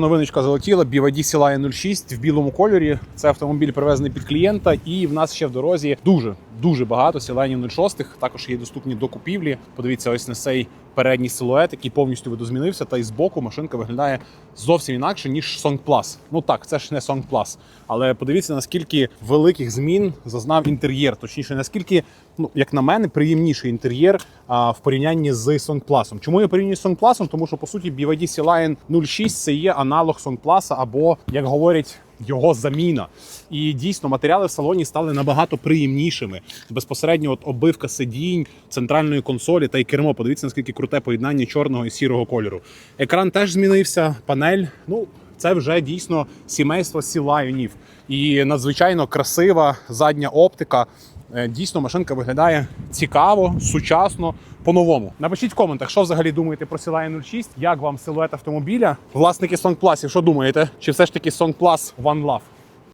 Новиночка залетіла BYD Sea 06 в білому кольорі. Це автомобіль привезений під клієнта, і в нас ще в дорозі дуже дуже багато Sea 06. Також є доступні до купівлі. Подивіться, ось на цей передній силует, який повністю видозмінився. Та й збоку машинка виглядає зовсім інакше ніж Song Plus. Ну так, це ж не Song Plus. Але подивіться, наскільки великих змін зазнав інтер'єр. Точніше, наскільки, ну як на мене, приємніший інтер'єр в порівнянні з Song Plus. Чому я порівнюю з Song Plus? Тому що по суті BYD Sea 06 це є аналог Song Plus або, як говорять, його заміна. І дійсно матеріали в салоні стали набагато приємнішими. Безпосередньо, от обивка сидінь, центральної консолі та й кермо. Подивіться, наскільки круте поєднання чорного і сірого кольору. Екран теж змінився, панель. Ну, це вже дійсно сімейство сілайонів. І надзвичайно красива задня оптика. Е, Дійсно, машинка виглядає цікаво, сучасно, по-новому. Напишіть в коментах, що взагалі думаєте про Sea 06, як вам силует автомобіля. Власники Song Plus, що думаєте? Чи все ж таки Song Plus One Love?